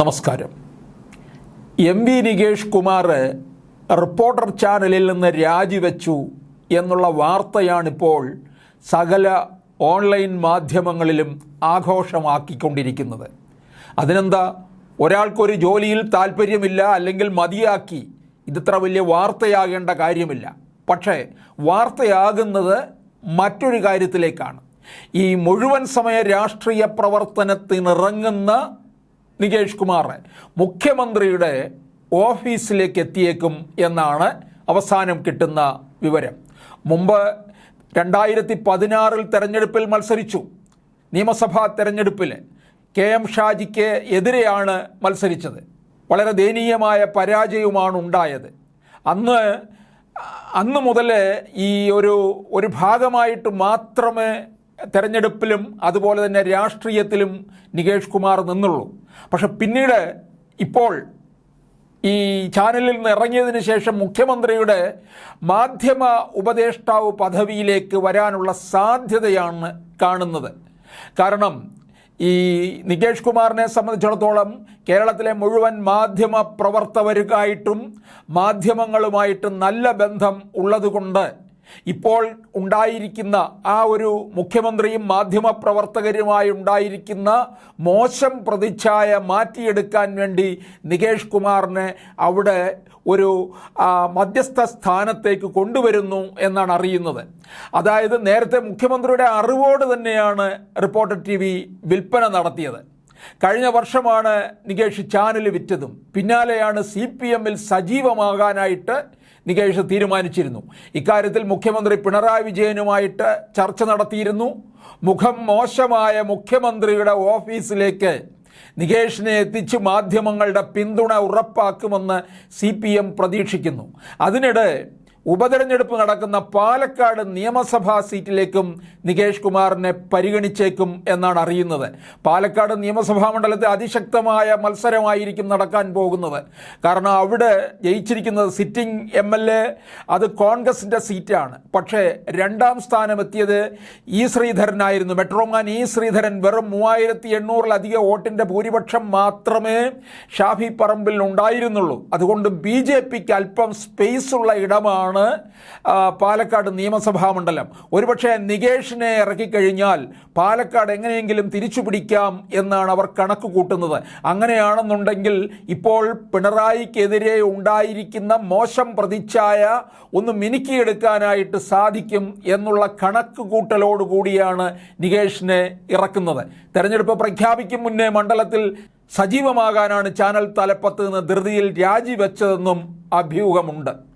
നമസ്കാരം. M V Nikesh Kumar reporter ചാനലിൽ നിന്ന് രാജിവെച്ചു എന്നുള്ള വാർത്തയാണിപ്പോൾ സകല ഓൺലൈൻ മാധ്യമങ്ങളിലും ആഘോഷമാക്കിക്കൊണ്ടിരിക്കുന്നത്. അതിനെന്താ ഒരാൾക്കൊരു ജോലിയിൽ താല്പര്യമില്ല അല്ലെങ്കിൽ മതിയാക്കി ഇതിത്ര വലിയ വാർത്തയാകേണ്ട കാര്യമില്ല. പക്ഷേ വാർത്തയാകുന്നത് മറ്റൊരു കാര്യത്തിലേക്കാണ്. ഈ മുഴുവൻ സമയ രാഷ്ട്രീയ പ്രവർത്തനത്തിനിറങ്ങുന്ന നികേഷ് കുമാർ മുഖ്യമന്ത്രിയുടെ ഓഫീസിലേക്ക് എത്തിയേക്കും എന്നാണ് അവസാനം കിട്ടുന്ന വിവരം. മുമ്പ് രണ്ടായിരത്തി പതിനാറിൽ തെരഞ്ഞെടുപ്പിൽ മത്സരിച്ചു. നിയമസഭാ തെരഞ്ഞെടുപ്പിൽ കെ എം ഷാജിക്ക് എതിരെയാണ് മത്സരിച്ചത്. വളരെ ദയനീയമായ പരാജയവുമാണ് ഉണ്ടായത്. അന്ന് അന്ന് മുതൽ ഈ ഒരു ഒരു ഭാഗമായിട്ട് മാത്രമേ തെരഞ്ഞെടുപ്പിലും അതുപോലെ തന്നെ രാഷ്ട്രീയത്തിലും നികേഷ് കുമാർ നിന്നുള്ളൂ. പക്ഷെ പിന്നീട് ഇപ്പോൾ ഈ ചാനലിൽ നിന്ന് ഇറങ്ങിയതിന് ശേഷം മുഖ്യമന്ത്രിയുടെ മാധ്യമ ഉപദേഷ്ടാവ് പദവിയിലേക്ക് വരാനുള്ള സാധ്യതയാണ് കാണുന്നത്. കാരണം ഈ നികേഷ് കുമാറിനെ സംബന്ധിച്ചിടത്തോളം കേരളത്തിലെ മുഴുവൻ മാധ്യമ പ്രവർത്തകരുമായിട്ടും മാധ്യമങ്ങളുമായിട്ടും നല്ല ബന്ധം ഉള്ളതുകൊണ്ട് ഇപ്പോൾ ഉണ്ടായിരിക്കുന്ന ആ ഒരു മുഖ്യമന്ത്രിയും മാധ്യമപ്രവർത്തകരുമായി ഉണ്ടായിരിക്കുന്ന മോശം പ്രതിച്ഛായ മാറ്റിയെടുക്കാൻ വേണ്ടി നികേഷ് കുമാറിനെ അവിടെ ഒരു മധ്യസ്ഥ സ്ഥാനത്തേക്ക് കൊണ്ടുവരുന്നു എന്നാണ് അറിയുന്നത്. അതായത് നേരത്തെ മുഖ്യമന്ത്രിയുടെ അറിവോട് തന്നെയാണ് റിപ്പോർട്ടർ ടി വി വിൽപ്പന നടത്തിയത്. കഴിഞ്ഞ വർഷമാണ് നികേഷ് ചാനൽ വിറ്റതും. പിന്നാലെയാണ് സി പി എമ്മിൽ സജീവമാകാനായിട്ട് നികേഷ് തീരുമാനിച്ചിരുന്നു. ഇക്കാര്യത്തിൽ മുഖ്യമന്ത്രി പിണറായി വിജയനുമായിട്ട് ചർച്ച നടത്തിയിരുന്നു. മുഖം മോശമായ മുഖ്യമന്ത്രിയുടെ ഓഫീസിലേക്ക് നികേഷിനെ എത്തിച്ച് മാധ്യമങ്ങളുടെ പിന്തുണ ഉറപ്പാക്കുമെന്ന് സി പി എം പ്രതീക്ഷിക്കുന്നു. അതിനിടെ ഉപതെരഞ്ഞെടുപ്പ് നടക്കുന്ന പാലക്കാട് നിയമസഭാ സീറ്റിലേക്കും നികേഷ് കുമാറിനെ പരിഗണിച്ചേക്കും എന്നാണ് അറിയുന്നത്. പാലക്കാട് നിയമസഭാ മണ്ഡലത്തെ അതിശക്തമായ മത്സരമായിരിക്കും നടക്കാൻ പോകുന്നത്. കാരണം അവിടെ ജയിച്ചിരിക്കുന്നത് സിറ്റിംഗ് എം എൽ എ അത് കോൺഗ്രസിന്റെ സീറ്റാണ്. പക്ഷേ രണ്ടാം സ്ഥാനം എത്തിയത് ഇ ശ്രീധരനായിരുന്നു. മെട്രോമാൻ ഇ ശ്രീധരൻ വെറും മൂവായിരത്തി എണ്ണൂറിലധികം വോട്ടിന്റെ ഭൂരിപക്ഷം മാത്രമേ ഷാഫി പറമ്പിൽ ഉണ്ടായിരുന്നുള്ളൂ. അതുകൊണ്ട് ബി ജെ പിക്ക് അല്പം സ്പേസ് ഉള്ള ഇടമാണ് ആ, പാലക്കാട് നിയമസഭാ മണ്ഡലം. ഒരുപക്ഷെ നികേഷിനെ ഇറക്കിക്കഴിഞ്ഞാൽ പാലക്കാട് എങ്ങനെയെങ്കിലും തിരിച്ചു പിടിക്കാം എന്നാണ് അവർ കണക്ക് കൂട്ടുന്നത്. അങ്ങനെയാണെന്നുണ്ടെങ്കിൽ ഇപ്പോൾ പിണറായിക്കെതിരെ ഉണ്ടായിരിക്കുന്ന മോശം പ്രതിച്ഛായ ഒന്ന് മിനുക്കിയെടുക്കാനായിട്ട് സാധിക്കും എന്നുള്ള കണക്ക് കൂട്ടലോടുകൂടിയാണ് നികേഷിനെ ഇറക്കുന്നത്. തെരഞ്ഞെടുപ്പ് പ്രഖ്യാപിക്കും മുന്നേ മണ്ഡലത്തിൽ സജീവമാകാനാണ് ചാനൽ തലപ്പത്ത് നിന്ന് ധൃതിയിൽ രാജിവെച്ചതെന്നും അഭ്യൂഹമുണ്ട്.